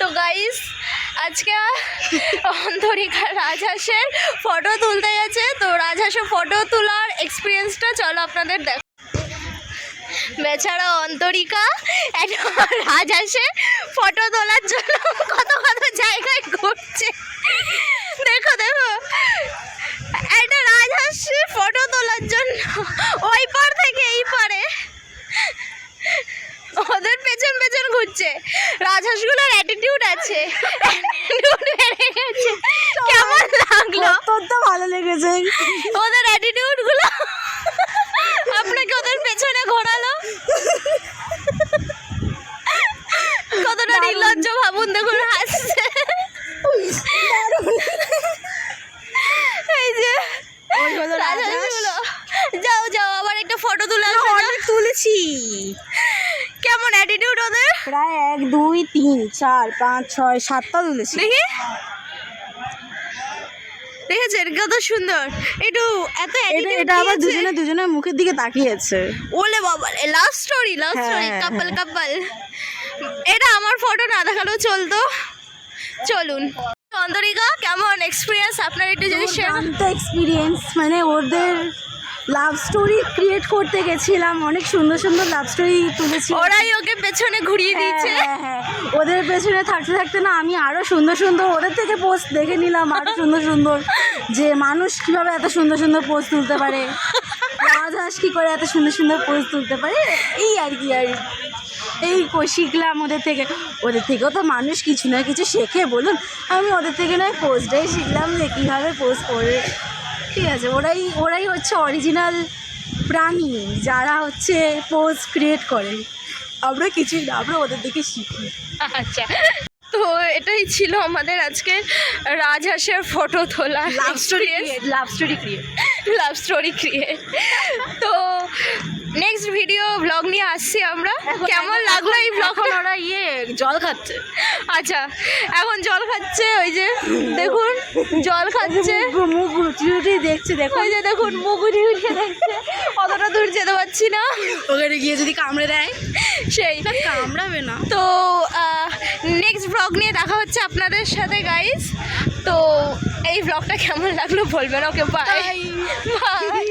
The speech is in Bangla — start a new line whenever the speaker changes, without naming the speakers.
তো গাইস আজকে অন্তরিকা রাজহাঁসের ফটো তুলতে গেছে তো রাজহাঁসের ফটো তোলার এক্সপিরিয়েন্সটা চলো আপনাদের দেখ বেচারা অন্তরিকা, একটা রাজহাঁসের ফটো তোলার জন্য কত কত জায়গায় ঘুরছে দেখো দেখো একটা রাজহাঁসের ফটো তোলার জন্য ওই পার থেকে এই পারে ওদের পেছন পেছন ঘুরছে রাজহাঁসগুলোর অ্যাটিটিউড আছে। কেমন লাগল?
অত্যন্ত ভালো লেগেছে।
ওদের অ্যাটিটিউডগুলো? আপনাকে ওদের পেছনে ঘোরালো? কতটা নির্লজ্জ ভাবুন দেখুন হাসছে। এই যে যাও যাও আবার একটা ফটো তুলে।
তুলেছি।
কেমন অ্যাটিটিউড ওদের?
প্রায় এক দুই তিন চার পাঁচ ছয় সাতটা তুলেছি
দেখি। দেখেছেন? কত সুন্দর। একটু এত
এটা এটা আবার দুজনে দুজনের মুখের দিকে তাকিয়েছে।
ওলে বাবা love story love story couple. Couple এটা আমার ফটো না দেখালেও চলতো। চলুন। অন্তরিকা কেমন এক্সপিরিয়েন্স আপনার একটু যদি শেয়ার
এক্সপিরিয়েন্স মানে ওদের লাভ স্টোরি ক্রিয়েট করতে গেছিলাম। অনেক সুন্দর সুন্দর লাভ স্টোরি তুলেছি।
ওরাই ওকে পেছনে ঘুরিয়ে
হ্যাঁ,
দিয়েছে।
হ্যাঁ, হ্যাঁ। ওদের পেছনে থাকতে থাকতে না আমি আরও সুন্দর সুন্দর ওদের থেকে পোস্ট দেখে নিলাম আরও সুন্দর সুন্দর। যে মানুষ কীভাবে এত সুন্দর সুন্দর পোস্ট তুলতে পারে? রাজহাঁস কি করে এত সুন্দর সুন্দর পোস্ট তুলতে পারে? এই আর কি আর এই শিখলাম ওদের থেকে। ওদের থেকেও তো মানুষ কিছু না কিছু শেখে বলুন। আমি ওদের থেকে নয় পোস্টটাই শিখলাম যে কীভাবে পোস্ট করে ঠিক আছে ওরাই ওরাই হচ্ছে অরিজিনাল প্রাণী যারা হচ্ছে পোজ ক্রিয়েট করে। আমরা কিছুই না আমরা ওদের দিকে শিখি।
আচ্ছা তো এটাই ছিল আমাদের আজকে রাজহাঁসের ফটো তোলা
love story love story create
love story create তো ভিডিও ব্লগ নিয়ে আসছি আমরা। কেমন লাগল এই ব্লগ
ওরা ইয়ে জল খাচ্ছে।
আচ্ছা এখন জল খাচ্ছে ওই যে দেখুন জল খাচ্ছে।
মুখ দেখছে দেখো
ওই যে দেখুন মুখ উঠিয়ে উঠিয়ে দেখছে। অতটা দূর যেতে পারছি না।
ওখানে গিয়ে যদি কামড়ে দেয়
সেই।
কামড়াবে না।
তো নেক্সট ব্লগ নিয়ে দেখা হচ্ছে আপনাদের সাথে গাইস তো এই ব্লগটা কেমন লাগল বলবেন? Okay bye bye